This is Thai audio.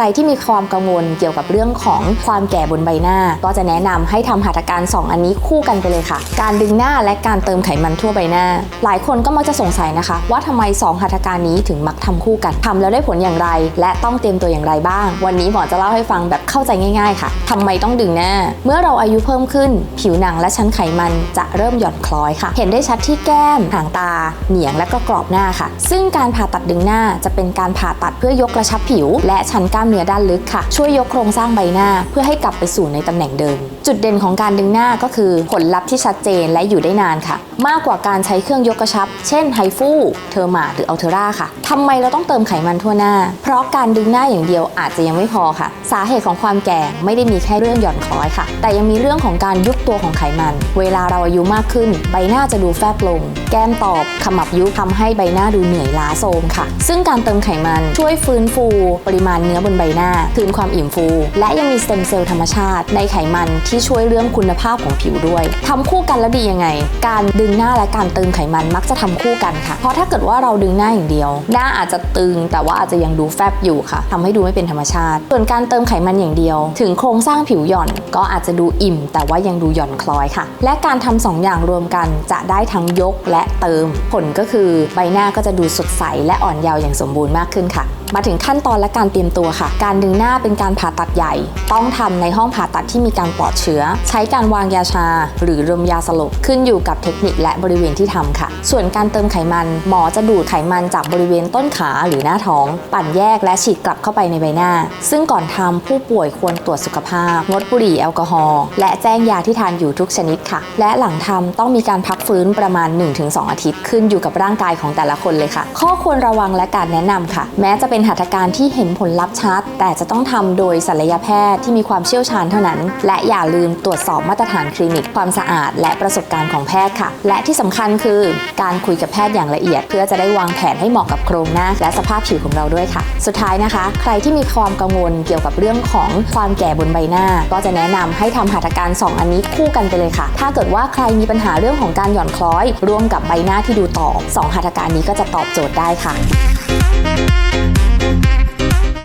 รที่มีความกังวลเกี่ยวกับเรื่องของความแก่บนใบหน้า ก็จะแนะนำให้ทำหัตถการ 2 อันนี้คู่กันไปเลยค่ะ การดึงหน้าและการเติมไขมันทั่วใบหน้า หลายคนก็มักจะสงสัยนะคะ ว่าทำไม 2 หัตถการนี้ถึงมักทำคู่กันทำแล้วได้ผลอย่างไร และต้องเตรียมตัวอย่างไรบ้าง วันนี้หมอจะเล่าให้ฟังแบบเข้าใจง่าย ๆ ค่ะทำไมต้องดึงหน้า เมื่อเราอายุเพิ่มขึ้น ผิวหนังและชั้นไขมันจะเริ่มหย่อนคล้อยค่ะ เห็นได้ชัดที่แก้มหางตา เหนียงและก็กรอบหน้าค่ะ ซึ่งการผ่าตัดดึงหน้าจะเป็นการผ่าตัดเพื่อยกกระชับผิว และชั้นกล้ามเนื้อด้านลึกค่ะ ช่วยยกโครงสร้างใบหน้าเพื่อให้กลับไปสู่ในตำแหน่งเดิม จุดเด่นของการดึงหน้าก็คือผลลัพธ์ที่ชัดเจนและอยู่ได้นานค่ะ มากกว่าการใช้เครื่องยกกระชับ เช่นไฮฟูเทอร์มาหรืออัลเทราค่ะทำไมเราต้องเติมไขมันทั่วหน้า เพราะการดึงหน้าอย่างเดียวอาจจะยังไม่พอค่ะ สาเหตุของความแก่ไม่ได้มีแค่เรื่องหย่อนคล้อยค่ะ แต่ยังมีเรื่องของการยุบตัวของไขมัน เวลาเราอายุมากขึ้น ใบหน้าจะดูแฟบลง แก้มตอบขมับยุบทำให้ใบหน้าดูเหนื่อยล้าโทรมค่ะ ซึ่งการเติมไขมันช่วยฟื้นฟู ปริมาณเนื้อบนใบหน้า คืนความอิ่มฟู และยังมีสเต็มเซลล์ธรรมชาติในไขมันที่ช่วยเรื่องคุณภาพของผิวด้วยทำคู่กันแล้วดียังไง การดึงหน้าและการเติมไขมันมักจะทำคู่กันค่ะ เพราะถ้าเกิดว่าเราดึงหน้าอย่างเดียว หน้าอาจจะตึงแต่ว่าอาจจะยังดูแฟบอยู่ค่ะทำให้ดูไม่เป็นธรรมชาติ ส่วนการเติมไขมันอย่างเดียว ถึงโครงสร้างผิวหย่อนก็อาจจะดูอิ่ม แต่ว่ายังดูหย่อนคล้อยค่ะ และการทำสองอย่างรวมกันจะได้ทั้งยกและเติม ผลก็คือใบหน้าก็จะดูสดใสและอ่อนเยาว์อย่างสมบูรณ์มากขึ้นค่ะ มาถึงขั้นตอนและการเตรียมตัวค่ะ การดึงหน้าเป็นการผ่าตัดใหญ่ ต้องทำในห้องผ่าตัดที่มีการปลอดเชื้อ ใช้การวางยาชา หรือรมยาสลบขึ้นอยู่กับเทคนิคและบริเวณที่ทำค่ะ ส่วนการเติมไขมัน หมอจะดูดไขมันจากบริเวณต้นขาหรือหน้าท้อง ปั่นแยกและฉีดกลับเข้าไปในใบหน้า ซึ่งก่อนทำผู้ป่วยควรตรวจสุขภาพ งดบุหรี่แอลกอฮอล์และแจ้งยาที่ทานอยู่ทุกชนิดค่ะ และหลังทำต้องมีการพักฟื้นประมาณ 1-2 อาทิตย์ ขึ้นอยู่กับร่างกายของแต่ละคนเลยค่ะ ข้อควรระวังและการแนะนำค่ะ แม้จะเป็นหัตถการที่เห็นผลลัพธ์ชัด แต่จะต้องทำโดยศัลยแพทย์ที่มีความเชี่ยวชาญเท่านั้น และอย่าลืมตรวจสอบมาตรฐานคลินิก ความสะอาด และประสบการณ์ของแพทย์ค่ะ และที่สำคัญคือการคุยกับแพทย์อย่างละเอียด เพื่อจะได้วางแผนให้เหมาะกับโครงหน้า และสภาพผิวของเราด้วยค่ะ สุดท้ายนะคะ ใครที่มีความกังวลเกี่ยวกับเรื่องของความแก่บนใบหน้า ก็จะแนะนำให้ทำหัตถการ 2 อันนี้คู่กันไปเลยค่ะ ถ้าเกิดว่าใครมีปัญหาเรื่องของการหย่อนคล้อย ร่วมกับใบหน้าที่ดูตอบสองหัตถการนี้ก็จะตอบโจทย์ได้ค่ะ